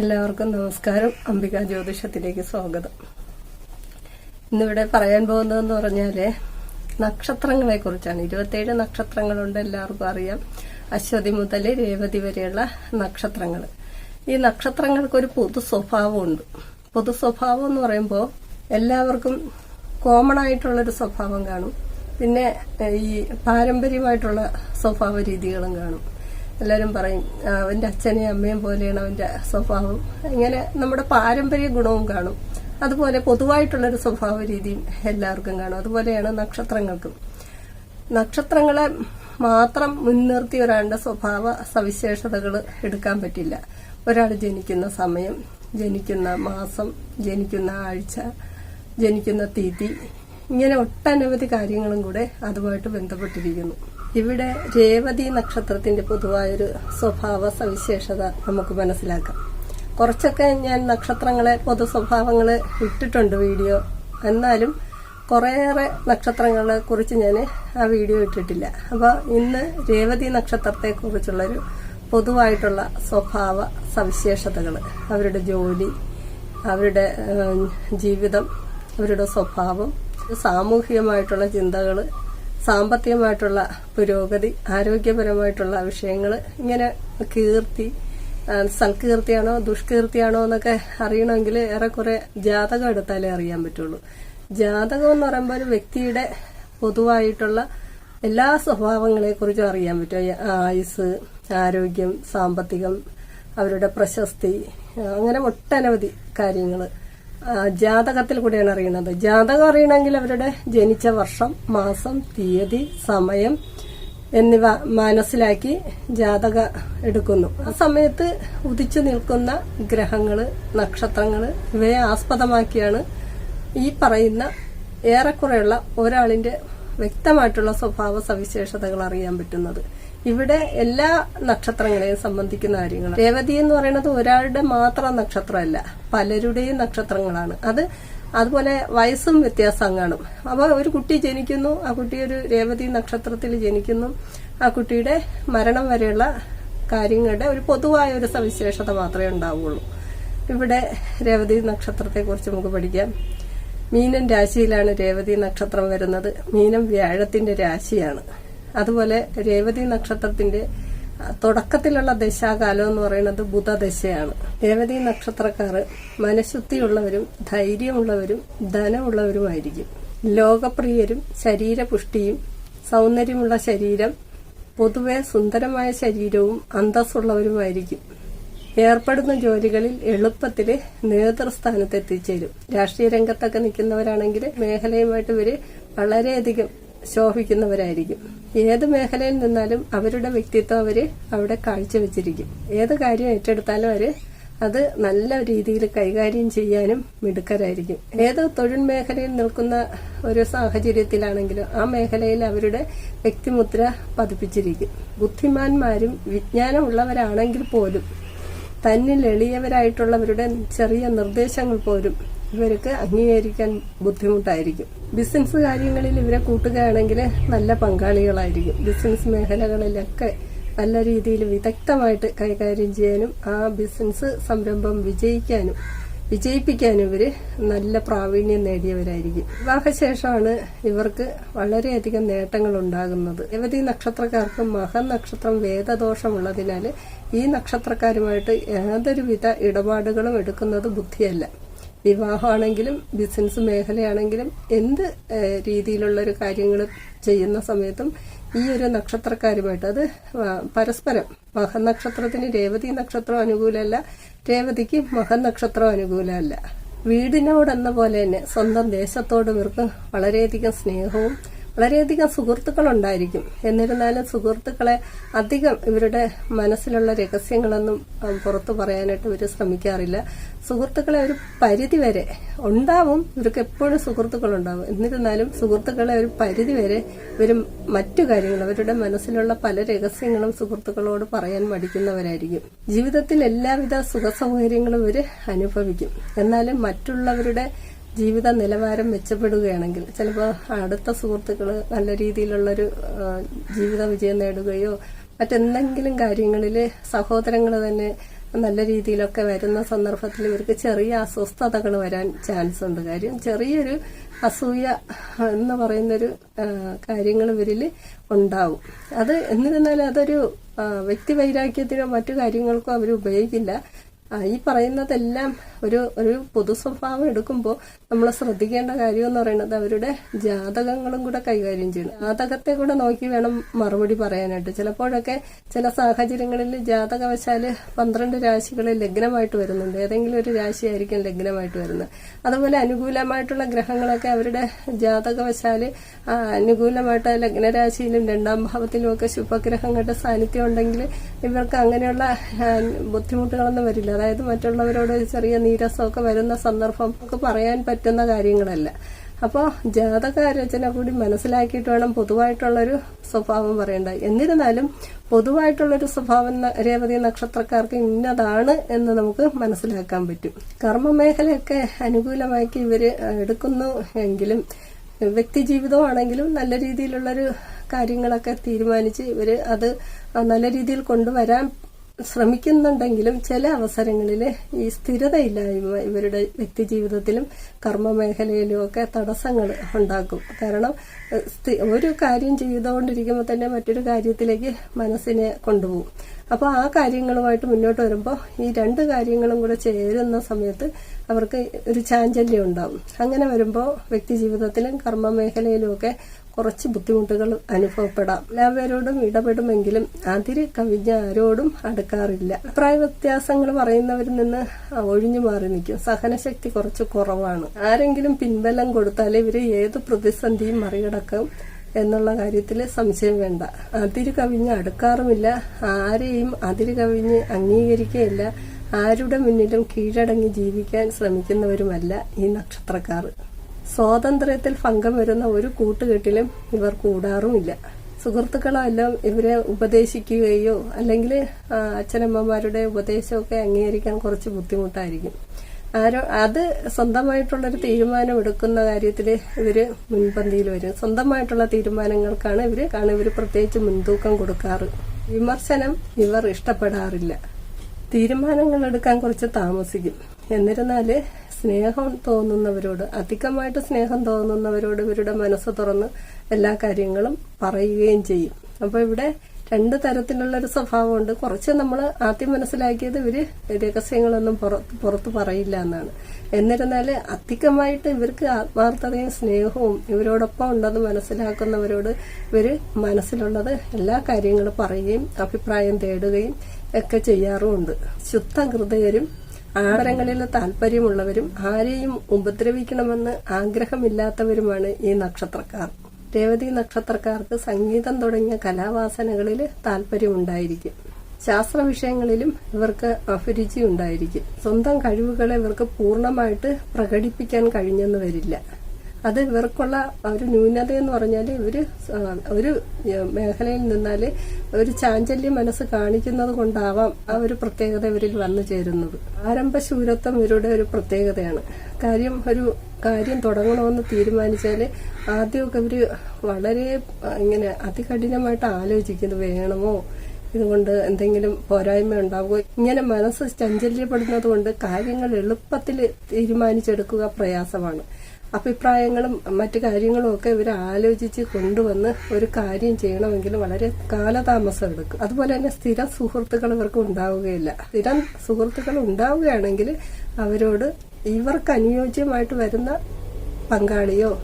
എല്ലാവർക്കും നമസ്കാരം. അംബിക ജ്യോതിഷത്തിലേക്ക് സ്വാഗതം. ഇന്നിവിടെ പറയാൻ പോകുന്നതെന്ന് പറഞ്ഞാൽ നക്ഷത്രങ്ങളെ കുറിച്ചാണ്. ഇരുപത്തേഴ് നക്ഷത്രങ്ങളുണ്ട് എല്ലാവർക്കും അറിയാം. അശ്വതി മുതൽ രേവതി വരെയുള്ള നക്ഷത്രങ്ങൾ ഈ നക്ഷത്രങ്ങൾക്കൊരു പൊതു സ്വഭാവമുണ്ട്. പൊതു സ്വഭാവം എന്ന് പറയുമ്പോൾ എല്ലാവർക്കും കോമൺ ആയിട്ടുള്ളൊരു സ്വഭാവം കാണും. പിന്നെ ഈ പാരമ്പര്യമായിട്ടുള്ള സ്വഭാവ രീതികളും കാണും. എല്ലാവരും പറയും അവന്റെ അച്ഛനെയും അമ്മയും പോലെയാണ് അവന്റെ സ്വഭാവം. ഇങ്ങനെ നമ്മുടെ പാരമ്പര്യ ഗുണവും കാണും. അതുപോലെ പൊതുവായിട്ടുള്ളൊരു സ്വഭാവ രീതിയും എല്ലാവർക്കും കാണും. അതുപോലെയാണ് നക്ഷത്രങ്ങൾക്കും. നക്ഷത്രങ്ങളെ മാത്രം മുൻനിർത്തി ഒരാളുടെ സ്വഭാവ സവിശേഷതകൾ എടുക്കാൻ പറ്റില്ല. ഒരാൾ ജനിക്കുന്ന സമയം ജനിക്കുന്ന മാസം ജനിക്കുന്ന ആഴ്ച ജനിക്കുന്ന തീയതി ഇങ്ങനെ ഒട്ടനവധി കാര്യങ്ങളും കൂടെ അതുമായിട്ട് ബന്ധപ്പെട്ടിരിക്കുന്നു. ഇവിടെ രേവതി നക്ഷത്രത്തിന്റെ പൊതുവായൊരു സ്വഭാവ സവിശേഷത നമുക്ക് മനസ്സിലാക്കാം. കുറച്ചൊക്കെ ഞാൻ നക്ഷത്രങ്ങളെ പൊതു സ്വഭാവങ്ങൾ ഇട്ടിട്ടുണ്ട് വീഡിയോ. എന്നാലും കുറേയേറെ നക്ഷത്രങ്ങളെ കുറിച്ച് ഞാൻ ആ വീഡിയോ ഇട്ടിട്ടില്ല. അപ്പോൾ ഇന്ന് രേവതി നക്ഷത്രത്തെ കുറിച്ചുള്ളൊരു പൊതുവായിട്ടുള്ള സ്വഭാവ സവിശേഷതകൾ അവരുടെ ജോലി അവരുടെ ജീവിതം അവരുടെ സ്വഭാവം സാമൂഹികമായിട്ടുള്ള ചിന്തകൾ സാമ്പത്തികമായിട്ടുള്ള പുരോഗതി ആരോഗ്യപരമായിട്ടുള്ള വിഷയങ്ങൾ ഇങ്ങനെ കീർത്തി സൽകീർത്തിയാണോ ദുഷ്കീർത്തിയാണോ എന്നൊക്കെ അറിയണമെങ്കിൽ ഏറെക്കുറെ ജാതകം എടുത്താലേ അറിയാൻ പറ്റുള്ളൂ. ജാതകം എന്ന് പറയുമ്പോൾ ഒരു വ്യക്തിയുടെ പൊതുവായിട്ടുള്ള എല്ലാ സ്വഭാവങ്ങളെക്കുറിച്ചും അറിയാൻ പറ്റും. ആയുസ് ആരോഗ്യം സാമ്പത്തികം അവരുടെ പ്രശസ്തി അങ്ങനെ ഒട്ടനവധി കാര്യങ്ങൾ ജാതകത്തിൽ കൂടിയാണ് അറിയുന്നത്. ജാതകം അറിയണമെങ്കിൽ അവരുടെ ജനിച്ച വർഷം മാസം തീയതി സമയം എന്നിവ മനസ്സിലാക്കി ജാതക എടുക്കുന്നു. ആ സമയത്ത് ഉദിച്ചു നിൽക്കുന്ന ഗ്രഹങ്ങൾ നക്ഷത്രങ്ങൾ ഇവയെ ആസ്പദമാക്കിയാണ് ഈ പറയുന്ന ഏറെക്കുറെയുള്ള ഒരാളിന്റെ വ്യക്തമായിട്ടുള്ള സ്വഭാവ സവിശേഷതകൾ അറിയാൻ പറ്റുന്നത്. ഇവിടെ എല്ലാ നക്ഷത്രങ്ങളെയും സംബന്ധിക്കുന്ന കാര്യങ്ങൾ രേവതി എന്ന് പറയുന്നത് ഒരാളുടെ മാത്രം നക്ഷത്രമല്ല പലരുടെയും നക്ഷത്രങ്ങളാണ്. അത് അതുപോലെ വയസ്സും വ്യത്യാസം കാണും. അപ്പോൾ ഒരു കുട്ടി ജനിക്കുന്നു ആ കുട്ടി ഒരു രേവതി നക്ഷത്രത്തിൽ ജനിക്കുന്നു. ആ കുട്ടിയുടെ മരണം വരെയുള്ള കാര്യങ്ങളുടെ ഒരു പൊതുവായ ഒരു സവിശേഷത മാത്രമേ ഉണ്ടാവുകയുള്ളൂ ഇവിടെ രേവതി നക്ഷത്രത്തെക്കുറിച്ച് നമുക്ക് പഠിക്കാം. മീനൻ രാശിയിലാണ് രേവതി നക്ഷത്രം വരുന്നത്. മീനം വ്യാഴത്തിന്റെ രാശിയാണ്. അതുപോലെ രേവതി നക്ഷത്രത്തിന്റെ തുടക്കത്തിലുള്ള ദശാകാലം എന്ന് പറയുന്നത് ബുധദശയാണ്. രേവതി നക്ഷത്രക്കാർ മനഃശുദ്ധിയുള്ളവരും ധൈര്യമുള്ളവരും ധനമുള്ളവരുമായിരിക്കും. ലോകപ്രിയരും ശരീരപുഷ്ടിയും സൗന്ദര്യമുള്ള ശരീരം പൊതുവെ സുന്ദരമായ ശരീരവും അന്തസ്സുള്ളവരുമായിരിക്കും. ഏർപ്പെടുന്ന ജോലികളിൽ എളുപ്പത്തിൽ നേതൃസ്ഥാനത്ത് എത്തിച്ചേരും രാഷ്ട്രീയ രംഗത്തൊക്കെ നിൽക്കുന്നവരാണെങ്കിൽ മേഖലയുമായിട്ട് ഇവർ വളരെയധികം ശോഭിക്കുന്നവരായിരിക്കും. ഏത് മേഖലയിൽ നിന്നാലും അവരുടെ വ്യക്തിത്വം അവർ അവിടെ കാഴ്ചവെച്ചിരിക്കും. ഏത് കാര്യം ഏറ്റെടുത്താലും അവർ അത് നല്ല രീതിയിൽ കൈകാര്യം ചെയ്യാനും മിടുക്കരായിരിക്കും. ഏത് തൊഴിൽ മേഖലയിൽ നിൽക്കുന്ന ഒരു സാഹചര്യത്തിലാണെങ്കിലും ആ മേഖലയിൽ അവരുടെ വ്യക്തിമുദ്ര പതിപ്പിച്ചിരിക്കും. ബുദ്ധിമാന്മാരും വിജ്ഞാനമുള്ളവരാണെങ്കിൽ പോലും തന്നിൽ എളിയവരായിട്ടുള്ളവരുടെ ചെറിയ നിർദ്ദേശങ്ങൾ പോലും ഇവർക്ക് അംഗീകരിക്കാൻ ബുദ്ധിമുട്ടായിരിക്കും. ബിസിനസ് കാര്യങ്ങളിൽ ഇവരെ കൂട്ടുകയാണെങ്കിൽ നല്ല പങ്കാളികളായിരിക്കും. ബിസിനസ് മേഖലകളിലൊക്കെ നല്ല രീതിയിൽ വിദഗ്ധമായിട്ട് കൈകാര്യം ചെയ്യാനും ആ ബിസിനസ് സംരംഭം വിജയിക്കാനും വിജയിപ്പിക്കാനും ഇവർ നല്ല പ്രാവീണ്യം നേടിയവരായിരിക്കും. വിവാഹശേഷമാണ് ഇവർക്ക് വളരെയധികം നേട്ടങ്ങൾ ഉണ്ടാകുന്നത് രവതി നക്ഷത്രക്കാർക്ക് മഹൻ നക്ഷത്രം വേദദോഷമുള്ളതിനാൽ ഈ നക്ഷത്രക്കാരുമായിട്ട് യാതൊരുവിധ ഇടപാടുകളും എടുക്കുന്നത് ബുദ്ധിയല്ല. വിവാഹമാണെങ്കിലും ബിസിനസ് മേഖലയാണെങ്കിലും എന്ത് രീതിയിലുള്ള ഒരു കാര്യങ്ങൾ ചെയ്യുന്ന സമയത്തും ഈ ഒരു നക്ഷത്രക്കാരുമായിട്ട് അത് പരസ്പരം മഹനക്ഷത്രത്തിന് രേവതി നക്ഷത്രം അനുകൂലമല്ല രേവതിക്ക് മഹനക്ഷത്രം അനുകൂലമല്ല. വീടിനോടെന്ന പോലെ തന്നെ സ്വന്തം ദേശത്തോട് ഇവർക്ക് വളരെയധികം സ്നേഹവും വളരെയധികം സുഹൃത്തുക്കളുണ്ടായിരിക്കും. എന്നിരുന്നാലും സുഹൃത്തുക്കളെ അധികം ഇവരുടെ മനസ്സിലുള്ള രഹസ്യങ്ങളൊന്നും പുറത്തു പറയാനായിട്ട് ഇവർ ശ്രമിക്കാറില്ല. സുഹൃത്തുക്കളെ ഒരു പരിധി വരെ ഉണ്ടാവും. ഇവർക്ക് എപ്പോഴും സുഹൃത്തുക്കളുണ്ടാവും. എന്നിരുന്നാലും സുഹൃത്തുക്കളെ ഒരു പരിധി വരെ ഇവർ മറ്റു കാര്യങ്ങൾ അവരുടെ മനസ്സിലുള്ള പല രഹസ്യങ്ങളും സുഹൃത്തുക്കളോട് പറയാൻ മടിക്കുന്നവരായിരിക്കും. ജീവിതത്തിൽ എല്ലാവിധ സുഖ സൗകര്യങ്ങളും ഇവർ അനുഭവിക്കും. എന്നാലും മറ്റുള്ളവരുടെ ജീവിത നിലവാരം മെച്ചപ്പെടുകയാണെങ്കിൽ ചിലപ്പോൾ അടുത്ത സുഹൃത്തുക്കൾ നല്ല രീതിയിലുള്ളൊരു ജീവിത വിജയം നേടുകയോ മറ്റെന്തെങ്കിലും കാര്യങ്ങളിൽ സഹോദരങ്ങൾ തന്നെ നല്ല രീതിയിലൊക്കെ വരുന്ന സന്ദർഭത്തിൽ ഇവർക്ക് ചെറിയ അസ്വസ്ഥതകൾ വരാൻ ചാൻസ് ഉണ്ട് കാര്യം ചെറിയൊരു അസൂയ എന്ന് പറയുന്നൊരു കാര്യങ്ങൾ ഇവരിൽ ഉണ്ടാവും. അത് എന്നിരുന്നാലും അതൊരു വ്യക്തി വൈരാഗ്യത്തിനോ മറ്റു കാര്യങ്ങൾക്കോ അവർ ഉപയോഗിക്കില്ല. ഈ പറയുന്നതെല്ലാം ഒരു ഒരു പൊതു സ്വഭാവം എടുക്കുമ്പോൾ നമ്മൾ ശ്രദ്ധിക്കേണ്ട കാര്യം എന്ന് പറയുന്നത് അവരുടെ ജാതകങ്ങളും കൂടെ കൈകാര്യം ചെയ്യണം. ജാതകത്തെ കൂടെ നോക്കി വേണം മറുപടി പറയാനായിട്ട്. ചിലപ്പോഴൊക്കെ ചില സാഹചര്യങ്ങളിൽ ജാതകവശാൽ പന്ത്രണ്ട് രാശികളിൽ ലഗ്നമായിട്ട് വരുന്നുണ്ട്. ഏതെങ്കിലും ഒരു രാശിയായിരിക്കും ലഗ്നമായിട്ട് വരുന്നത്. അതുപോലെ അനുകൂലമായിട്ടുള്ള ഗ്രഹങ്ങളൊക്കെ അവരുടെ ജാതകവശാൽ ആ, അനുകൂലമായിട്ട് ലഗ്നരാശിയിലും രണ്ടാം ഭാവത്തിലും ഒക്കെ ശുഭഗ്രഹങ്ങളുടെ സാന്നിധ്യം ഉണ്ടെങ്കിൽ ഇവർക്ക് അങ്ങനെയുള്ള ബുദ്ധിമുട്ടുകളൊന്നും വരില്ല. അതായത് മറ്റുള്ളവരോട് ചെറിയ നീരസമൊക്കെ വരുന്ന സന്ദർഭം ഒക്കെ പറയാൻ പറ്റുന്ന കാര്യങ്ങളല്ല. അപ്പോൾ ജാതകരചന കൂടി മനസ്സിലാക്കിയിട്ട് വേണം പൊതുവായിട്ടുള്ളൊരു സ്വഭാവം പറയേണ്ട. എന്നിരുന്നാലും പൊതുവായിട്ടുള്ളൊരു സ്വഭാവം രേവതി നക്ഷത്രക്കാർക്ക് ഇന്നതാണ് എന്ന് നമുക്ക് മനസ്സിലാക്കാൻ പറ്റും. കർമ്മമേഖലയൊക്കെ അനുകൂലമാക്കി ഇവർ എടുക്കുന്നു എങ്കിലും വ്യക്തി ജീവിതമാണെങ്കിലും നല്ല രീതിയിലുള്ളൊരു കാര്യങ്ങളൊക്കെ തീരുമാനിച്ച് ഇവർ അത് നല്ല രീതിയിൽ കൊണ്ടുവരാൻ ശ്രമിക്കുന്നുണ്ടെങ്കിലും ചില അവസരങ്ങളിൽ ഈ സ്ഥിരതയില്ലായ്മ ഇവരുടെ വ്യക്തി ജീവിതത്തിലും കർമ്മ മേഖലയിലും ഒക്കെ തടസ്സങ്ങൾ ഉണ്ടാക്കും. കാരണം ഒരു കാര്യം ചെയ്തുകൊണ്ടിരിക്കുമ്പോൾ തന്നെ മറ്റൊരു കാര്യത്തിലേക്ക് മനസ്സിനെ കൊണ്ടുപോകും. അപ്പോൾ ആ കാര്യങ്ങളുമായിട്ട് മുന്നോട്ട് വരുമ്പോൾ ഈ രണ്ട് കാര്യങ്ങളും കൂടെ ചേരുന്ന സമയത്ത് അവർക്ക് ഒരു ചാഞ്ചല്യം ഉണ്ടാവും. അങ്ങനെ വരുമ്പോൾ വ്യക്തി ജീവിതത്തിലും കർമ്മ മേഖലയിലും ഒക്കെ കുറച്ച് ബുദ്ധിമുട്ടുകൾ അനുഭവപ്പെടാം. എല്ലാവരോടും ഇടപെടുമെങ്കിലും അതിര് കവിഞ്ഞ ആരോടും അടുക്കാറില്ല. അഭിപ്രായ വ്യത്യാസങ്ങൾ പറയുന്നവരിൽ നിന്ന് ഒഴിഞ്ഞു മാറി നിൽക്കും. സഹനശക്തി കുറച്ച് കുറവാണ്. ആരെങ്കിലും പിൻബലം കൊടുത്താൽ ഇവർ ഏത് പ്രതിസന്ധിയും മറികടക്കും എന്നുള്ള കാര്യത്തിൽ സംശയം വേണ്ട. അതിര് കവിഞ്ഞ് അടുക്കാറുമില്ല. ആരെയും അതിര് കവിഞ്ഞ് അംഗീകരിക്കുകയില്ല. ആരുടെ മുന്നിലും കീഴടങ്ങി ജീവിക്കാൻ ശ്രമിക്കുന്നവരുമല്ല ഈ നക്ഷത്രക്കാർ. സ്വാതന്ത്ര്യത്തിൽ ഭംഗം വരുന്ന ഒരു കൂട്ടുകെട്ടിലും ഇവർ കൂടാറുമില്ല. സുഹൃത്തുക്കളെല്ലാം ഇവരെ ഉപദേശിക്കുകയോ അല്ലെങ്കിൽ അച്ഛനമ്മമാരുടെ ഉപദേശമൊക്കെ അംഗീകരിക്കാൻ കുറച്ച് ബുദ്ധിമുട്ടായിരിക്കും. ആരോ അത് സ്വന്തമായിട്ടുള്ളൊരു തീരുമാനം എടുക്കുന്ന കാര്യത്തിൽ ഇവർ മുൻപന്തിയിൽ വരും. സ്വന്തമായിട്ടുള്ള തീരുമാനങ്ങൾക്കാണ് ഇവർ കാരണം ഇവർ പ്രത്യേകിച്ച് മുൻതൂക്കം കൊടുക്കാറ്. വിമർശനം ഇവർ ഇഷ്ടപ്പെടാറില്ല. തീരുമാനങ്ങൾ എടുക്കാൻ കുറച്ച് താമസിക്കും. എന്നിരുന്നാൽ സ്നേഹം തോന്നുന്നവരോട് അധികമായിട്ട് സ്നേഹം തോന്നുന്നവരോട് ഇവരുടെ മനസ്സ് തുറന്ന് എല്ലാ കാര്യങ്ങളും പറയുകയും ചെയ്യും. അപ്പൊ ഇവിടെ രണ്ട് തരത്തിലുള്ള ഒരു സ്വഭാവമുണ്ട്. കുറച്ച് നമ്മൾ ആദ്യം മനസ്സിലാക്കിയത് ഇവർ രഹസ്യങ്ങളൊന്നും പുറത്ത് പുറത്ത് പറയില്ല എന്നാണ്. എന്നിരുന്നാൽ അധികമായിട്ട് ഇവർക്ക് ആത്മാർത്ഥതയും സ്നേഹവും ഇവരോടൊപ്പം ഉണ്ടെന്ന് മനസ്സിലാക്കുന്നവരോട് ഇവർ മനസ്സിലുള്ളത് എല്ലാ കാര്യങ്ങളും പറയുകയും അഭിപ്രായം തേടുകയും ഒക്കെ ചെയ്യാറുമുണ്ട്. ശുദ്ധ ഹൃദയരും ആഹാരങ്ങളിൽ താല്പര്യമുള്ളവരും ആരെയും ഉപദ്രവിക്കണമെന്ന് ആഗ്രഹമില്ലാത്തവരുമാണ് ഈ നക്ഷത്രക്കാർ. രേവതി നക്ഷത്രക്കാർക്ക് സംഗീതം തുടങ്ങിയ കലാവാസനകളിൽ താല്പര്യമുണ്ടായിരിക്കും. ശാസ്ത്ര വിഷയങ്ങളിലും ഇവർക്ക് അഭിരുചി ഉണ്ടായിരിക്കും സ്വന്തം കഴിവുകളെ ഇവർക്ക് പൂർണമായിട്ട് പ്രകടിപ്പിക്കാൻ കഴിഞ്ഞെന്ന് വരില്ല. അത് ഇവർക്കുള്ള ഒരു ന്യൂനത എന്ന് പറഞ്ഞാൽ ഇവർ ആ, ഒരു മേഖലയിൽ നിന്നാൽ ഒരു ചാഞ്ചല്യ മനസ്സ് കാണിക്കുന്നത് കൊണ്ടാവാം ആ ഒരു പ്രത്യേകത ഇവരിൽ വന്നു ചേരുന്നത്. ആരംഭ ആരംഭശൂരത്വം ഇവരുടെ ഒരു പ്രത്യേകതയാണ്. കാര്യം ഒരു കാര്യം തുടങ്ങണമെന്ന് തീരുമാനിച്ചാൽ ആദ്യമൊക്കെ ഇവർ വളരെ ഇങ്ങനെ അതികഠിനമായിട്ട് ആലോചിക്കുന്നത് വേണമോ? ഇതുകൊണ്ട് എന്തെങ്കിലും പോരായ്മ ഉണ്ടാവുക ഇങ്ങനെ മനസ്സ് ചഞ്ചല്യപ്പെടുന്നത് കൊണ്ട് കാര്യങ്ങൾ എളുപ്പത്തിൽ തീരുമാനിച്ചെടുക്കുക പ്രയാസമാണ്. അഭിപ്രായങ്ങളും മറ്റു കാര്യങ്ങളും ഒക്കെ ഇവർ ആലോചിച്ച് കൊണ്ടുവന്ന് ഒരു കാര്യം ചെയ്യണമെങ്കിൽ വളരെ കാലതാമസം എടുക്കും. അതുപോലെ തന്നെ സ്ഥിരം സുഹൃത്തുക്കൾ ഇവർക്ക് ഉണ്ടാവുകയില്ല. സ്ഥിരം സുഹൃത്തുക്കൾ ഉണ്ടാവുകയാണെങ്കിൽ അവരോട് ഇവർക്ക് അനുയോജ്യമായിട്ട് വരുന്ന പങ്കാളിയോ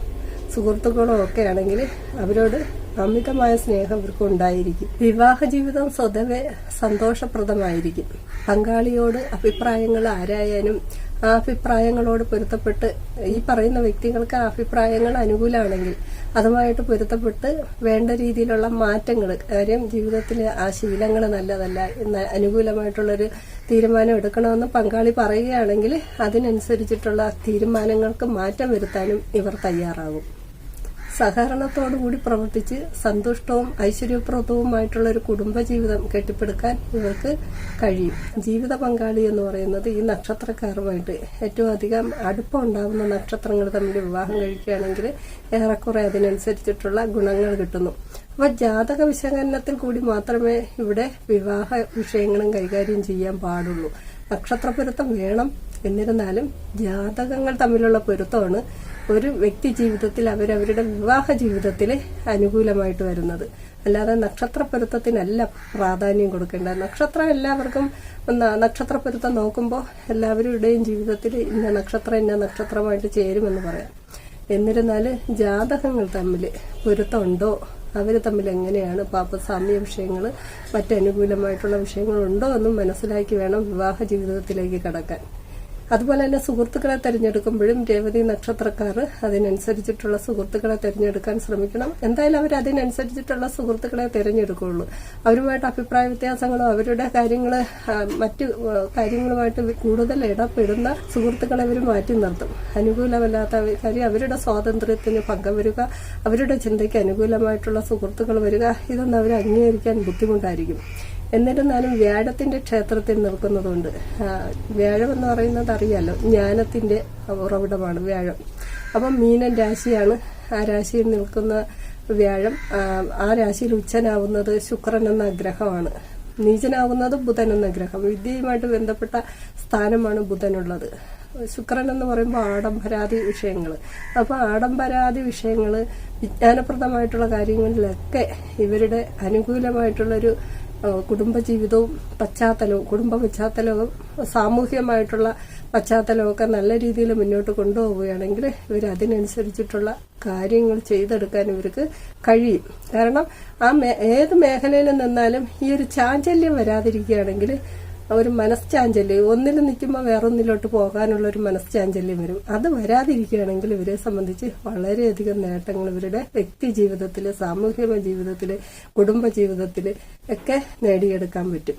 സുഹൃത്തുക്കളോ ഒക്കെ ആണെങ്കിൽ അവരോട് അമിതമായ സ്നേഹം ഇവർക്ക് ഉണ്ടായിരിക്കും. വിവാഹ ജീവിതം സ്വതവേ സന്തോഷപ്രദമായിരിക്കും. പങ്കാളിയോട് അഭിപ്രായങ്ങൾ ആരായാലും ആ അഭിപ്രായങ്ങളോട് പൊരുത്തപ്പെട്ട് ഈ പറയുന്ന വ്യക്തികൾക്ക് ആ അഭിപ്രായങ്ങൾ അനുകൂലമാണെങ്കിൽ അതുമായിട്ട് പൊരുത്തപ്പെട്ട് വേണ്ട രീതിയിലുള്ള മാറ്റങ്ങൾ കാര്യം ജീവിതത്തിലെ ആ ശീലങ്ങൾ നല്ലതല്ല എന്ന അനുകൂലമായിട്ടുള്ളൊരു തീരുമാനം എടുക്കണമെന്ന് പങ്കാളി പറയുകയാണെങ്കിൽ അതിനനുസരിച്ചിട്ടുള്ള തീരുമാനങ്ങൾക്ക് മാറ്റം വരുത്താനും ഇവർ തയ്യാറാകും. സഹകരണത്തോടുകൂടി പ്രവർത്തിച്ച് സന്തുഷ്ടവും ഐശ്വര്യപ്രദവുമായിട്ടുള്ള ഒരു കുടുംബജീവിതം കെട്ടിപ്പടുക്കാൻ ഇവർക്ക് കഴിയും. ജീവിത പങ്കാളി എന്ന് പറയുന്നത് ഈ നക്ഷത്രക്കാരുമായിട്ട് ഏറ്റവും അധികം അടുപ്പം ഉണ്ടാകുന്ന നക്ഷത്രങ്ങൾ തമ്മിൽ വിവാഹം കഴിക്കുകയാണെങ്കിൽ ഏറെക്കുറെ അതിനനുസരിച്ചിട്ടുള്ള ഗുണങ്ങൾ കിട്ടുന്നു. അപ്പൊ ജാതക വിശകലനത്തിൽ കൂടി മാത്രമേ ഇവിടെ വിവാഹ വിഷയങ്ങളും കൈകാര്യം ചെയ്യാൻ പാടുള്ളൂ. നക്ഷത്ര പൊരുത്തം വേണം. എന്നിരുന്നാലും ജാതകങ്ങൾ തമ്മിലുള്ള പൊരുത്തമാണ് ഒരു വ്യക്തി ജീവിതത്തിൽ അവരവരുടെ വിവാഹ ജീവിതത്തിൽ അനുകൂലമായിട്ട് വരുന്നത്. അല്ലാതെ നക്ഷത്ര പൊരുത്തത്തിനല്ല പ്രാധാന്യം കൊടുക്കേണ്ടത്. നക്ഷത്രം എല്ലാവർക്കും നക്ഷത്ര പൊരുത്തം നോക്കുമ്പോൾ എല്ലാവരുടെയും ജീവിതത്തിൽ ഇന്ന നക്ഷത്രം ഇന്ന നക്ഷത്രമായിട്ട് ചേരുമെന്ന് പറയാം. എന്നിരുന്നാൽ ജാതകങ്ങൾ തമ്മിൽ പൊരുത്തമുണ്ടോ? അവർ തമ്മിൽ എങ്ങനെയാണ് പാപസാമ്യ വിഷയങ്ങൾ മറ്റനുകൂലമായിട്ടുള്ള വിഷയങ്ങളുണ്ടോ എന്നും മനസ്സിലാക്കി വേണം വിവാഹ ജീവിതത്തിലേക്ക് കടക്കാൻ. അതുപോലെ തന്നെ സുഹൃത്തുക്കളെ തിരഞ്ഞെടുക്കുമ്പോഴും രേവതി നക്ഷത്രക്കാർ അതിനനുസരിച്ചിട്ടുള്ള സുഹൃത്തുക്കളെ തിരഞ്ഞെടുക്കാൻ ശ്രമിക്കണം. എന്തായാലും അവർ അതിനനുസരിച്ചിട്ടുള്ള സുഹൃത്തുക്കളെ തിരഞ്ഞെടുക്കുകയുള്ളൂ. അവരുമായിട്ട് അഭിപ്രായ വ്യത്യാസങ്ങളോ അവരുടെ കാര്യങ്ങൾ മറ്റു കാര്യങ്ങളുമായിട്ട് കൂടുതൽ ഇടപെടുന്ന സുഹൃത്തുക്കളെ അവർ മാറ്റി നിർത്തും. അനുകൂലമല്ലാത്ത കാര്യം അവരുടെ സ്വാതന്ത്ര്യത്തിന് പങ്കം വരിക അവരുടെ ചിന്തയ്ക്ക് അനുകൂലമായിട്ടുള്ള സുഹൃത്തുക്കൾ വരിക ഇതൊന്നും അവർ അംഗീകരിക്കാൻ ബുദ്ധിമുട്ടായിരിക്കും. എന്നിരുന്നാലും വ്യാഴത്തിന്റെ ക്ഷേത്രത്തിൽ നിൽക്കുന്നതുകൊണ്ട് വ്യാഴം എന്ന് പറയുന്നത് അറിയാലോ ജ്ഞാനത്തിന്റെ ഉറവിടമാണ് വ്യാഴം. അപ്പം മീനൻ രാശിയാണ്. ആ രാശിയിൽ നിൽക്കുന്ന വ്യാഴം ആ, രാശിയിൽ ഉച്ചനാവുന്നത് ശുക്രൻ എന്ന ഗ്രഹമാണ്. നീചനാവുന്നത് ബുധൻ എന്ന ഗ്രഹം. വിദ്യയുമായിട്ട് ബന്ധപ്പെട്ട സ്ഥാനമാണ് ബുധനുള്ളത്. ശുക്രൻ എന്ന് പറയുമ്പോൾ ആഡംബരാതി വിഷയങ്ങൾ അപ്പോൾ ആഡംബരാതി വിഷയങ്ങൾ വിജ്ഞാനപ്രദമായിട്ടുള്ള കാര്യങ്ങളിലൊക്കെ ഇവരുടെ അനുകൂലമായിട്ടുള്ളൊരു കുടുംബജീവിതവും പശ്ചാത്തലവും കുടുംബ പശ്ചാത്തലവും സാമൂഹ്യമായിട്ടുള്ള പശ്ചാത്തലമൊക്കെ നല്ല രീതിയിൽ മുന്നോട്ട് കൊണ്ടുപോവുകയാണെങ്കിൽ ഇവർ അതിനനുസരിച്ചിട്ടുള്ള കാര്യങ്ങൾ ചെയ്തെടുക്കാൻ ഇവർക്ക് കഴിയും. കാരണം ആ ഏത് മേഖലയിൽ നിന്നാലും ഈ ഒരു ചാഞ്ചല്യം വരാതിരിക്കുകയാണെങ്കിൽ ഒരു മനസ്ചാഞ്ചല്യം ഒന്നിൽ നിൽക്കുമ്പോൾ വേറൊന്നിലോട്ട് പോകാനുള്ള ഒരു മനസ്ചാഞ്ചല്യം വരും. അത് വരാതിരിക്കുകയാണെങ്കിൽ ഇവരെ സംബന്ധിച്ച് വളരെയധികം നേട്ടങ്ങൾ ഇവരുടെ വ്യക്തി ജീവിതത്തിൽ സാമൂഹിക ജീവിതത്തിൽ കുടുംബ ജീവിതത്തിൽ ഒക്കെ നേടിയെടുക്കാൻ പറ്റും.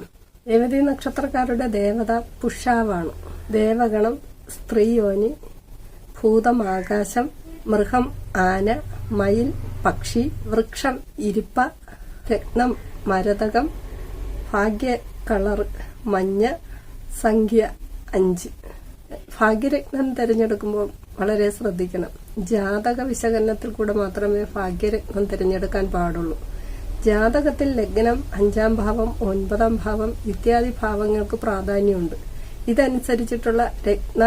രേവതി നക്ഷത്രക്കാരുടെ ദേവത പുഷാവാണ്. ദേവഗണം സ്ത്രീയോനി ഭൂതം ആകാശം മൃഗം ആന മയിൽ പക്ഷി വൃക്ഷം ഇരിപ്പ രത്നം മരതകം ഭാഗ്യ കളർ മഞ്ഞ സംഖ്യ അഞ്ച്. ഭാഗ്യരത്നം തിരഞ്ഞെടുക്കുമ്പോൾ വളരെ ശ്രദ്ധിക്കണം. ജാതക വിശകലനത്തിൽ കൂടെ മാത്രമേ ഭാഗ്യരത്നം തിരഞ്ഞെടുക്കാൻ പാടുള്ളൂ. ജാതകത്തിൽ ലഗ്നം അഞ്ചാം ഭാവം ഒൻപതാം ഭാവം ഇത്യാദി ഭാവങ്ങൾക്ക് പ്രാധാന്യമുണ്ട്. ഇതനുസരിച്ചിട്ടുള്ള രത്ന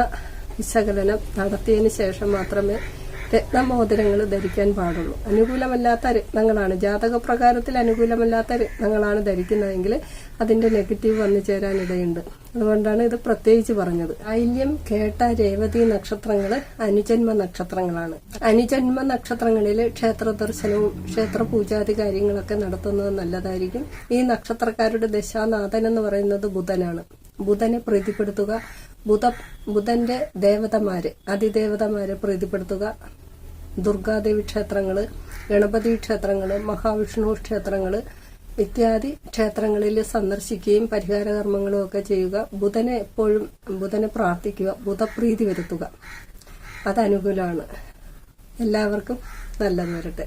വിശകലനം നടത്തിയതിനു ശേഷം മാത്രമേ രത്നമോതിരങ്ങൾ ധരിക്കാൻ പാടുള്ളൂ. അനുകൂലമല്ലാത്ത രത്നങ്ങളാണ്. ജാതകപ്രകാരത്തിൽ അനുകൂലമല്ലാത്ത രത്നങ്ങളാണ് ധരിക്കുന്നതെങ്കിൽ അതിന്റെ നെഗറ്റീവ് വന്നു ചേരാനിടയുണ്ട് അതുകൊണ്ടാണ് ഇത് പ്രത്യേകിച്ച് പറഞ്ഞത്. ഐല്യം കേട്ട രേവതി നക്ഷത്രങ്ങൾ അനുജന്മ നക്ഷത്രങ്ങളാണ്. അനുജന്മ നക്ഷത്രങ്ങളിൽ ക്ഷേത്ര ദർശനവും ക്ഷേത്ര പൂജാതി കാര്യങ്ങളൊക്കെ നടത്തുന്നത് നല്ലതായിരിക്കും. ഈ നക്ഷത്രക്കാരുടെ ദശാനാഥൻ എന്ന് പറയുന്നത് ബുധനാണ്. ബുധനെ പ്രീതിപ്പെടുത്തുക. ബുധ ബുധന്റെ ദേവതമാരെ അതിദേവതമാരെ പ്രീതിപ്പെടുത്തുക. ദുർഗാദേവി ക്ഷേത്രങ്ങൾ ഗണപതി ക്ഷേത്രങ്ങൾ മഹാവിഷ്ണു ക്ഷേത്രങ്ങൾ ഇത്യാദി ക്ഷേത്രങ്ങളിൽ സന്ദർശിക്കുകയും പരിഹാര കർമ്മങ്ങളും ഒക്കെ ചെയ്യുക. ബുധനെ എപ്പോഴും ബുധനെ പ്രാർത്ഥിക്കുക ബുധപ്രീതി വരുത്തുക. അത് അനുകൂലമാണ് എല്ലാവർക്കും നല്ലത് വരട്ടെ.